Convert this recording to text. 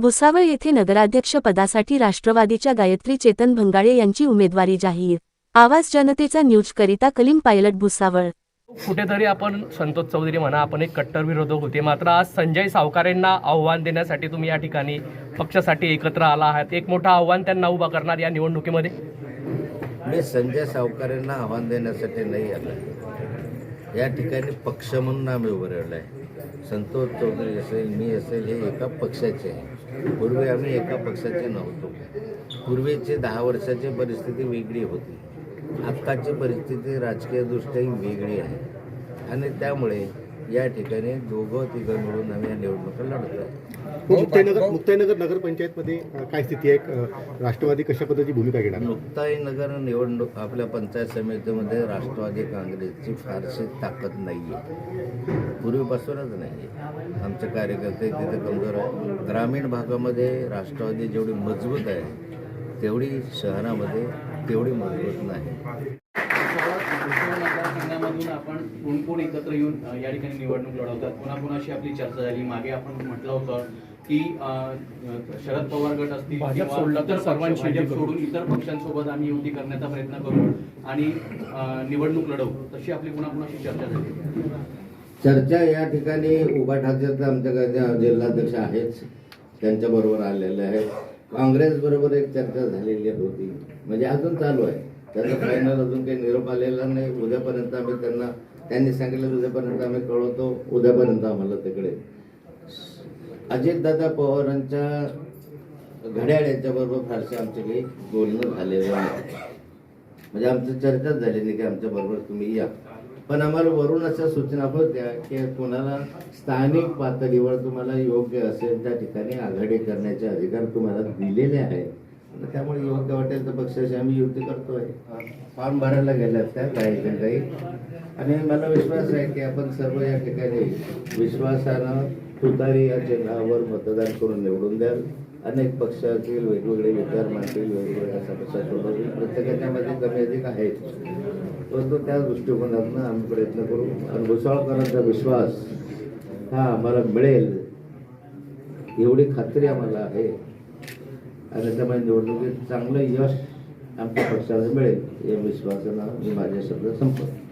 भुसावळ येथे नगराध्यक्ष पदासाठी राष्ट्रवादीच्या गायत्री चेतन भंगाळे यांची उमेदवारी जाहीर. आवाज जनतेचा न्यूजकरिता कलीम पायलट भुसावळ. कुठेतरी आपण संतोष चौधरी म्हणा आपण एक कट्टर विरोधक होते. मात्र आज संजय सावकारेंना आव्हान देण्यासाठी तुम्ही या ठिकाणी पक्षासाठी एकत्र आला आहात. एक मोठं आव्हान त्यांना उभा करणार या निवडणुकीमध्ये? मी संजय सावकारेंना आव्हान देण्यासाठी नाही आलो. या ठिकाणी पक्ष म्हणून आम्ही उभं राहिलो आहे. संतोष चौधरी असेल मी असेल हे एका पक्षाचे आहे. पूर्वी आम्ही एका पक्षाचे नव्हतो. पूर्वीची दहा वर्षाची परिस्थिती वेगळी होती. आत्ताची परिस्थिती राजकीयदृष्ट्याही वेगळी आहे. आणि त्यामुळे या ठिकाणी दोघं तिघं मिळून आम्ही या निवडणुका लढतो आहे मुक्ताईनगर मुक्ताईनगर नगरपंचायतमध्ये काय स्थिती आहे? राष्ट्रवादी कशा पद्धतीची भूमिका घेणार? मुक्ताईनगर निवडणूक आपल्या पंचायत समितीमध्ये राष्ट्रवादी काँग्रेसची फारशी ताकद नाही आहे पूर्वीपासूनच नाही आहे आमचे कार्यकर्ते तिथे कमजोर आहे ग्रामीण भागामध्ये राष्ट्रवादी जेवढी मजबूत आहे तेवढी शहरामध्ये तेवढी मजबूत नाही. मतदारसंघामधून आपण कोण कोण एकत्र येऊन या ठिकाणी निवडणूक लढवतात? कोणाकोणाशी आपली चर्चा झाली? मागे आपण म्हटलं होतं की शरद पवार गट असतील भाजप सोडलं तर भाजप करू. सोडून इतर पक्षांसोबत आम्ही युती करण्याचा प्रयत्न करू आणि निवडणूक लढवू. तशी आपली कोणाकोणाशी चर्चा झाली? चर्चा या ठिकाणी उभा ठाकरेचा आमच्याकडे जिल्हाध्यक्ष आहेच. त्यांच्याबरोबर आलेले आहे काँग्रेसबरोबर एक चर्चा झालेली होती. म्हणजे अजून चालू आहे. त्याचा फायनल अजून काही निरोप आलेला नाही. उद्यापर्यंत आम्ही त्यांना त्यांनी सांगितलं उद्यापर्यंत आम्ही कळवतो. उद्यापर्यंत आम्हाला तिकडे. अजितदादा पवारांच्या घड्याळ यांच्याबरोबर फारसे आमचे काही बोलणं झालेलं नाही. म्हणजे आमची चर्चाच झाली नाही की आमच्या बरोबर तुम्ही या. पण आम्हाला वरून अशा सूचना होत्या की कोणाला स्थानिक पातळीवर तुम्हाला योग्य असेल त्या ठिकाणी आघाडी करण्याचे अधिकार तुम्हाला दिलेले आहेत. त्यामुळे योग्य वाटेल तर पक्षाशी आम्ही युती करतोय. फॉर्म भरायला गेल्यात त्या काही काही. आणि मला विश्वास आहे की आपण सर्व या ठिकाणी विश्वासानं तुतारी या चिन्हावर मतदान करून निवडून द्याल. अनेक पक्षातील वेगवेगळे विचार मांडतील वेगवेगळ्या समस्या सोडवतील प्रत्येकाच्यामध्ये कमी अधिक आहेत. परंतु त्या दृष्टिकोनातून आम्ही प्रयत्न करू. आणि भुसाळकरांचा विश्वास हा आम्हाला मिळेल. एवढी खात्री आम्हाला आहे. आणि त्यामुळे निवडणुकीत चांगलं यश आमच्या पक्षाला मिळेल. या विश्वासानं मी माझ्या शब्द संपवतो.